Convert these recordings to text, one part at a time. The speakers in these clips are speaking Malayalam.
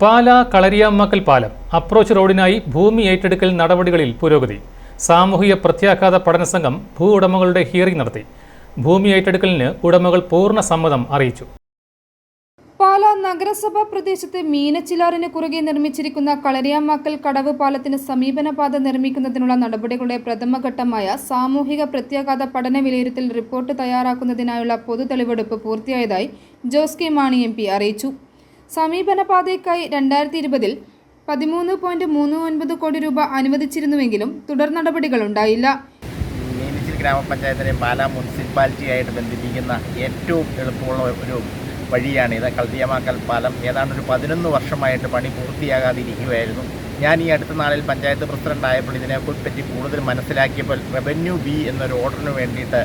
പാല കളരിയാമ്മക്കൽ പാലം അപ്രോച്ച് റോഡിനായി ഭൂമി ഏറ്റെടുക്കൽ നടപടികളിൽ പുരോഗതി. സാമൂഹിക പ്രത്യാഘാത പഠന സംഘം ഭൂ ഉടമകളുടെ ഹിയറിംഗ് നടത്തി. ഭൂമി ഏറ്റെടുക്കലിന് ഉടമകൾ പൂർണ സമ്മതം അറിയിച്ചു. പാല നഗരസഭാ പ്രദേശത്ത് മീനച്ചിലാറിന് കുറുകെ നിർമ്മിച്ചിരിക്കുന്ന കളരിയാമാക്കൽ കടവ് പാലത്തിന് സമീപനപാത നിർമ്മിക്കുന്നതിനുള്ള നടപടികളുടെ പ്രഥമഘട്ടമായ സാമൂഹിക പ്രത്യാഘാത പഠന വിലയിരുത്തൽ റിപ്പോർട്ട് തയ്യാറാക്കുന്നതിനായുള്ള പൊതു തെളിവെടുപ്പ് പൂർത്തിയായതായി Jose K Mani M P സമീപനപാതയ്ക്കായി രണ്ടായിരത്തി ഇരുപതിൽ പതിമൂന്ന് പോയിന്റ് മൂന്ന് ഒൻപത് കോടി രൂപ അനുവദിച്ചിരുന്നുവെങ്കിലും തുടർ നടപടികളുണ്ടായില്ല. മീനച്ചിൽ ഗ്രാമപഞ്ചായത്തിനെ പാലാ മുനിസിപ്പാലിറ്റിയായിട്ട് ബന്ധിപ്പിക്കുന്ന ഏറ്റവും എളുപ്പമുള്ള ഒരു വഴിയാണ് ഇത്. കൽദിയമാക്കൽ പാലം ഏതാണ്ട് ഒരു പതിനൊന്ന് വർഷമായിട്ട് പണി പൂർത്തിയാകാതിരിക്കുകയായിരുന്നു. ഞാൻ ഈ അടുത്ത നാളിൽ പഞ്ചായത്ത് പ്രസിഡന്റ് ആയപ്പോൾ ഇതിനെപ്പറ്റി കൂടുതൽ മനസ്സിലാക്കിയപ്പോൾ റവന്യൂ ബി എന്നൊരു ഓർഡറിന് വേണ്ടിയിട്ട്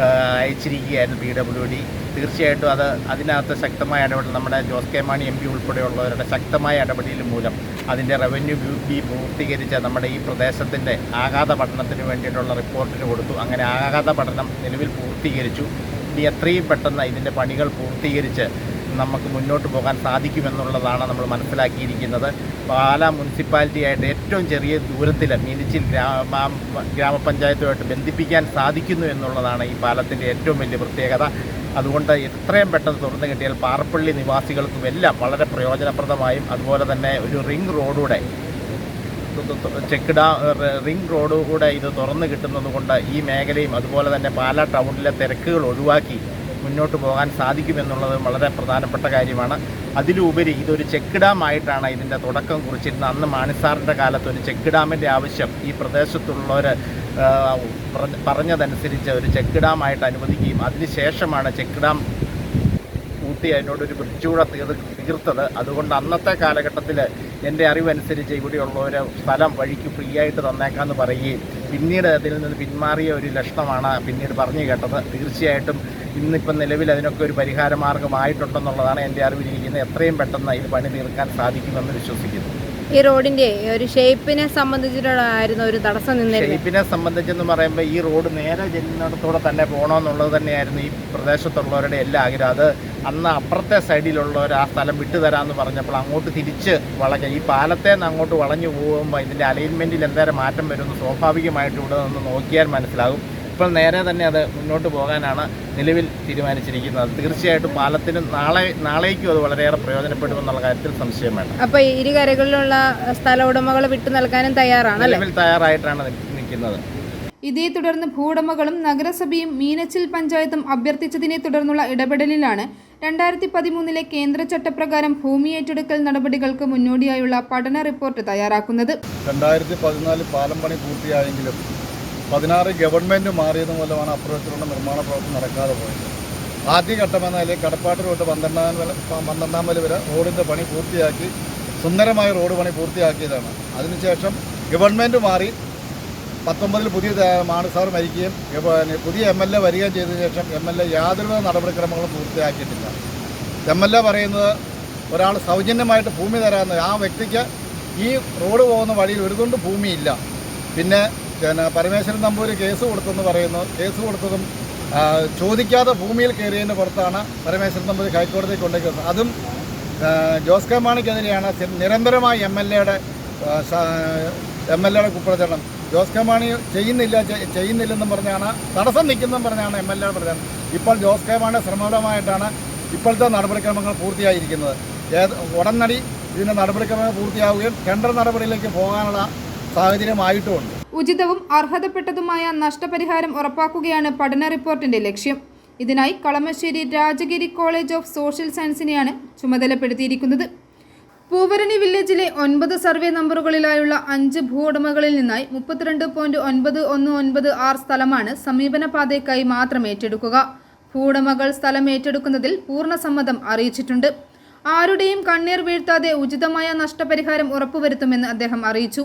അയച്ചിരിക്കുകയായിരുന്നു പി ഡബ്ല്യു ഡി. തീർച്ചയായിട്ടും അത് അതിനകത്ത് ശക്തമായ ഇടപെടൽ നമ്മുടെ Jose K Mani M P ഉൾപ്പെടെയുള്ളവരുടെ ശക്തമായ ഇടപെടൽ മൂലം അതിന്റെ റവന്യൂ ബി പൂർത്തീകരിച്ച നമ്മുടെ ഈ പ്രദേശത്തിന്റെ ആഘാത പഠനത്തിന് വേണ്ടിയിട്ടുള്ള റിപ്പോർട്ടിന് കൊടുത്തു. അങ്ങനെ ആഘാത പഠനം നിലവിൽ പൂർത്തീകരിച്ചു. ഇനി എത്രയും പെട്ടെന്ന് ഇതിന്റെ പണികൾ പൂർത്തീകരിച്ച് നമുക്ക് മുന്നോട്ട് പോകാൻ സാധിക്കുമെന്നുള്ളതാണ് നമ്മൾ മനസ്സിലാക്കിയിരിക്കുന്നത്. പാലാ മുനിസിപ്പാലിറ്റിയായിട്ട് ഏറ്റവും ചെറിയ ദൂരത്തിൽ മീനിച്ചിൽ ഗ്രാമ ഗ്രാമപഞ്ചായത്തുമായിട്ട് ബന്ധിപ്പിക്കാൻ സാധിക്കുന്നു എന്നുള്ളതാണ് ഈ പാലത്തിന്റെ ഏറ്റവും വലിയ പ്രത്യേകത. അതുകൊണ്ട് എത്രയും പെട്ടെന്ന് തുറന്നു കിട്ടിയാൽ പാറപ്പള്ളി നിവാസികൾക്കും എല്ലാം വളരെ പ്രയോജനപ്രദമായും അതുപോലെ തന്നെ ഒരു റിംഗ് റോഡൂടെ ചെക്ക് ഡാം റിംഗ് റോഡ് കൂടെ ഇത് തുറന്നു കിട്ടുന്നത് കൊണ്ട് ഈ മേഖലയും അതുപോലെ തന്നെ പാല ടൗണിലെ തിരക്കുകൾ ഒഴിവാക്കി മുന്നോട്ട് പോകാൻ സാധിക്കുമെന്നുള്ളത് വളരെ പ്രധാനപ്പെട്ട കാര്യമാണ്. അതിലുപരി ഇതൊരു ചെക്ക് ഡാമായിട്ടാണ് ഇതിന്റെ തുടക്കം കുറിച്ചിരുന്നത്. അന്ന് മാണിസാറിന്റെ കാലത്ത് ഒരു ചെക്ക് ഡാമിന്റെ ആവശ്യം ഈ പ്രദേശത്തുള്ളവർ പറഞ്ഞതനുസരിച്ച് ഒരു ചെക്ക് ഡാമായിട്ട് അനുവദിക്കുകയും അതിനുശേഷമാണ് ചെക്ക് ഡാം കൂട്ടി അതിനോടൊരു വൃത്തിയൂടെ തീർ തീർത്തത്. അതുകൊണ്ട് അന്നത്തെ കാലഘട്ടത്തിൽ എന്റെ അറിവനുസരിച്ച് ഇവിടെയുള്ളവർ സ്ഥലം വഴിക്ക് ഫ്രീ ആയിട്ട് തന്നേക്കാമെന്ന് പറയുകയും പിന്നീട് അതിൽ നിന്ന് പിന്മാറിയ ഒരു ലക്ഷണമാണ് പിന്നീട് പറഞ്ഞു കേട്ടത്. തീർച്ചയായിട്ടും ഇന്നിപ്പം നിലവിൽ അതിനൊക്കെ ഒരു പരിഹാര മാർഗമായിട്ടുണ്ടെന്നുള്ളതാണ് എന്റെ അറിവിലിരിക്കുന്നത്. എത്രയും പെട്ടെന്ന് ഇത് പണി തീർക്കാൻ സാധിക്കുമെന്ന് വിശ്വസിക്കുന്നു. ഈ റോഡിന്റെ ഒരു ഷേപ്പിനെ സംബന്ധിച്ചിട്ടുള്ളതായിരുന്നു ഒരു തടസ്സം നിന്ന് ഷേപ്പിനെ സംബന്ധിച്ചെന്ന് പറയുമ്പോൾ ഈ റോഡ് നേരെ ചെല്ലുന്നിടത്തൂടെ തന്നെ പോകണമെന്നുള്ളത് തന്നെയായിരുന്നു ഈ പ്രദേശത്തുള്ളവരുടെ എല്ലാ ആഗ്രഹം. അത് അന്ന് അപ്പുറത്തെ സൈഡിലുള്ളവർ ആ സ്ഥലം വിട്ടുതരാമെന്ന് പറഞ്ഞപ്പോൾ അങ്ങോട്ട് തിരിച്ച് വളഞ്ഞ ഈ പാലത്തെ നിന്ന് അങ്ങോട്ട് വളഞ്ഞു പോകുമ്പോൾ ഇതിന്റെ അലൈൻമെന്റിൽ എന്തേരം മാറ്റം വരുമെന്ന് സ്വാഭാവികമായിട്ട് ഇവിടെ നിന്ന് നോക്കിയാൽ മനസ്സിലാകും. ഇപ്പോൾ നേരെ തന്നെ അത് മുന്നോട്ട് പോകാനാണ് നിലവിൽ തീരുമാനിച്ചിരിക്കുന്നത്. തീർച്ചയായിട്ടും പാലത്തിന് നാളെ നാളേക്കും അത് വളരെയേറെ പ്രയോജനപ്പെടുമെന്നുള്ള കാര്യത്തിൽ സംശയം വേണം അപ്പൊ ഇരുകരകളിലുള്ള സ്ഥല ഉടമകൾ വിട്ടു നൽകാനും തയ്യാറാണ് നിലവിൽ തയ്യാറായിട്ടാണ് നിൽക്കുന്നത്. ഇതേ തുടർന്ന് ഭൂവുടമകളും നഗരസഭയും മീനച്ചിൽ പഞ്ചായത്തും അഭ്യർത്ഥിച്ചതിനെ തുടർന്നുള്ള ഇടപെടലിലാണ് രണ്ടായിരത്തി പതിമൂന്നിലെ കേന്ദ്ര ചട്ടപ്രകാരം ഭൂമി ഏറ്റെടുക്കൽ നടപടികൾക്ക് മുന്നോടിയായുള്ള പഠന റിപ്പോർട്ട് തയ്യാറാക്കുന്നത്. രണ്ടായിരത്തി പതിനാല് പാലം പണി പൂർത്തിയായെങ്കിലും പതിനാറ് ഗവൺമെന്റ് മാറിയത് മൂലമാണ് അപ്രോച്ചിലുള്ള നിർമ്മാണ പ്രവർത്തനം നടക്കാതെ പോയത്. ആദ്യഘട്ടമെന്ന നിലയിൽ കടപ്പാട്ട് റോഡ് പന്ത്രണ്ടാം വരെ പന്ത്രണ്ടാം വരെ വരെ റോഡിന്റെ പണി പൂർത്തിയാക്കി സുന്ദരമായ റോഡ് പണി പൂർത്തിയാക്കിയതാണ്. അതിനുശേഷം ഗവൺമെന്റ് മാറി പത്തൊമ്പതിൽ പുതിയ മാണസാർ മാണി സാർ മരിക്കുകയും പുതിയ എം എൽ എ വരികയും ചെയ്തതിനു ശേഷം എം എൽ എ യാതൊരുവിധ നടപടിക്രമങ്ങളും പൂർത്തിയാക്കിയിട്ടില്ല. എം എൽ എ പറയുന്നത് ഒരാൾ സൗജന്യമായിട്ട് ഭൂമി തരാമെന്ന് ആ വ്യക്തിക്ക് ഈ റോഡ് പോകുന്ന വഴിയിൽ ഒരു കൊണ്ട് ഭൂമിയില്ല. പിന്നെ പിന്നെ പരമേശ്വരൻ നമ്പൂരി കേസ് കൊടുത്തെന്ന് പറയുന്നു. കേസ് കൊടുത്തതും ചോദിക്കാതെ ഭൂമിയിൽ കയറിയതിന്റെ പുറത്താണ് പരമേശ്വരൻ നമ്പൂരി ഹൈക്കോടതി കൊണ്ടുപോയി അതും ജോസ് കെ മാണിക്കെതിരെയാണ്. നിരന്തരമായി എം എൽ എയുടെ എം എൽ എയുടെ കുപ്രചരണം. ജോസ് കെ മാണി ചെയ്യുന്നില്ല ചെയ്യുന്നില്ലെന്നും പറഞ്ഞാണ് തടസ്സം നിൽക്കുന്നെന്നും പറഞ്ഞാണ് എം എൽ എയുടെ പ്രചരണം. ഇപ്പോൾ ജോസ് കെ മാണി ശ്രമപരമായിട്ടാണ് ഇപ്പോഴത്തെ നടപടിക്രമങ്ങൾ പൂർത്തിയായിരിക്കുന്നത്. ഏത് ഉടനടി ഇതിന്റെ നടപടിക്രമങ്ങൾ പൂർത്തിയാവുകയും ടെൻഡർ നടപടിയിലേക്ക് പോകാനുള്ള സാഹചര്യമായിട്ടുമുണ്ട്. ഉചിതവും അർഹതപ്പെട്ടതുമായ നഷ്ടപരിഹാരം ഉറപ്പാക്കുകയാണ് പഠന റിപ്പോർട്ടിന്റെ ലക്ഷ്യം. ഇതിനായി Kalamassery Rajagiri college of social സയൻസിനെയാണ് ചുമതലപ്പെടുത്തിയിരിക്കുന്നത്. പൂവരണി വില്ലേജിലെ ഒൻപത് സർവേ നമ്പറുകളിലായുള്ള അഞ്ച് ഭൂവുടമകളിൽ നിന്നായി മുപ്പത്തിരണ്ട് പോയിന്റ് ഒൻപത് ഒന്ന് ഒൻപത് ആറ് സ്ഥലമാണ് സമീപന പാതയ്ക്കായി മാത്രം ഏറ്റെടുക്കുക. ഭൂവുടമകൾ സ്ഥലം ഏറ്റെടുക്കുന്നതിൽ പൂർണ സമ്മതം അറിയിച്ചിട്ടുണ്ട്. ആരുടെയും കണ്ണീർ വീഴ്ത്താതെ ഉചിതമായ നഷ്ടപരിഹാരം ഉറപ്പുവരുത്തുമെന്ന് അദ്ദേഹം അറിയിച്ചു.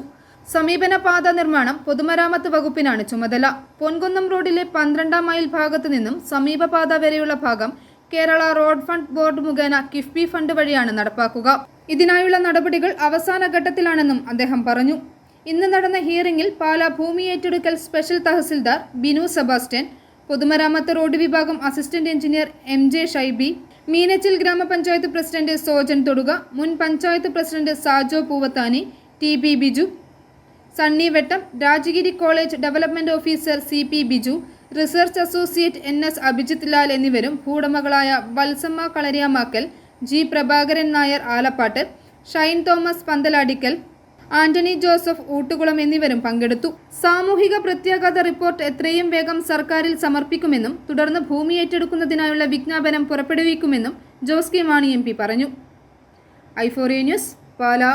സമീപന പാത നിർമ്മാണം പൊതുമരാമത്ത് വകുപ്പിനാണ് ചുമതല. പൊൻകുന്നം റോഡിലെ പന്ത്രണ്ടാം മൈൽ ഭാഗത്തു നിന്നും സമീപപാത വരെയുള്ള ഭാഗം കേരള റോഡ് ഫണ്ട് ബോർഡ് മുഖേന കിഫ്ബി ഫണ്ട് വഴിയാണ് നടപ്പാക്കുക. ഇതിനായുള്ള നടപടികൾ അവസാന ഘട്ടത്തിലാണെന്നും അദ്ദേഹം പറഞ്ഞു. ഇന്ന് നടന്ന ഹിയറിംഗിൽ പാലാ ഭൂമി ഏറ്റെടുക്കൽ സ്പെഷ്യൽ തഹസിൽദാർ ബിനു സെബാസ്റ്റ്യൻ പൊതുമരാമത്ത് റോഡ് വിഭാഗം assistant engineer M J Shaiby Meenachil grama panchayat president Sojan Thoduka മുൻ panchayat president Sajo Poovathani T B Biju Sunny Vettam Rajagiri college development officer C P Biju research associate N S Abhijith Lal എന്നിവരും ഭൂടമകളായ Valsamma Kalariyamakkal G Prabhakaran Nair Alappattu Shine Thomas Panthaladickal Antony Joseph Oottukulam എന്നിവരും പങ്കെടുത്തു. സാമൂഹിക പ്രത്യാഘാത റിപ്പോർട്ട് എത്രയും വേഗം സർക്കാരിൽ സമർപ്പിക്കുമെന്നും തുടർന്ന് ഭൂമി ഏറ്റെടുക്കുന്നതിനായുള്ള വിജ്ഞാപനം പുറപ്പെടുവിക്കുമെന്നും ജോസ് കെ മാണി എം പറഞ്ഞു. ഐഫോറിയ ന്യൂസ് പാലാ.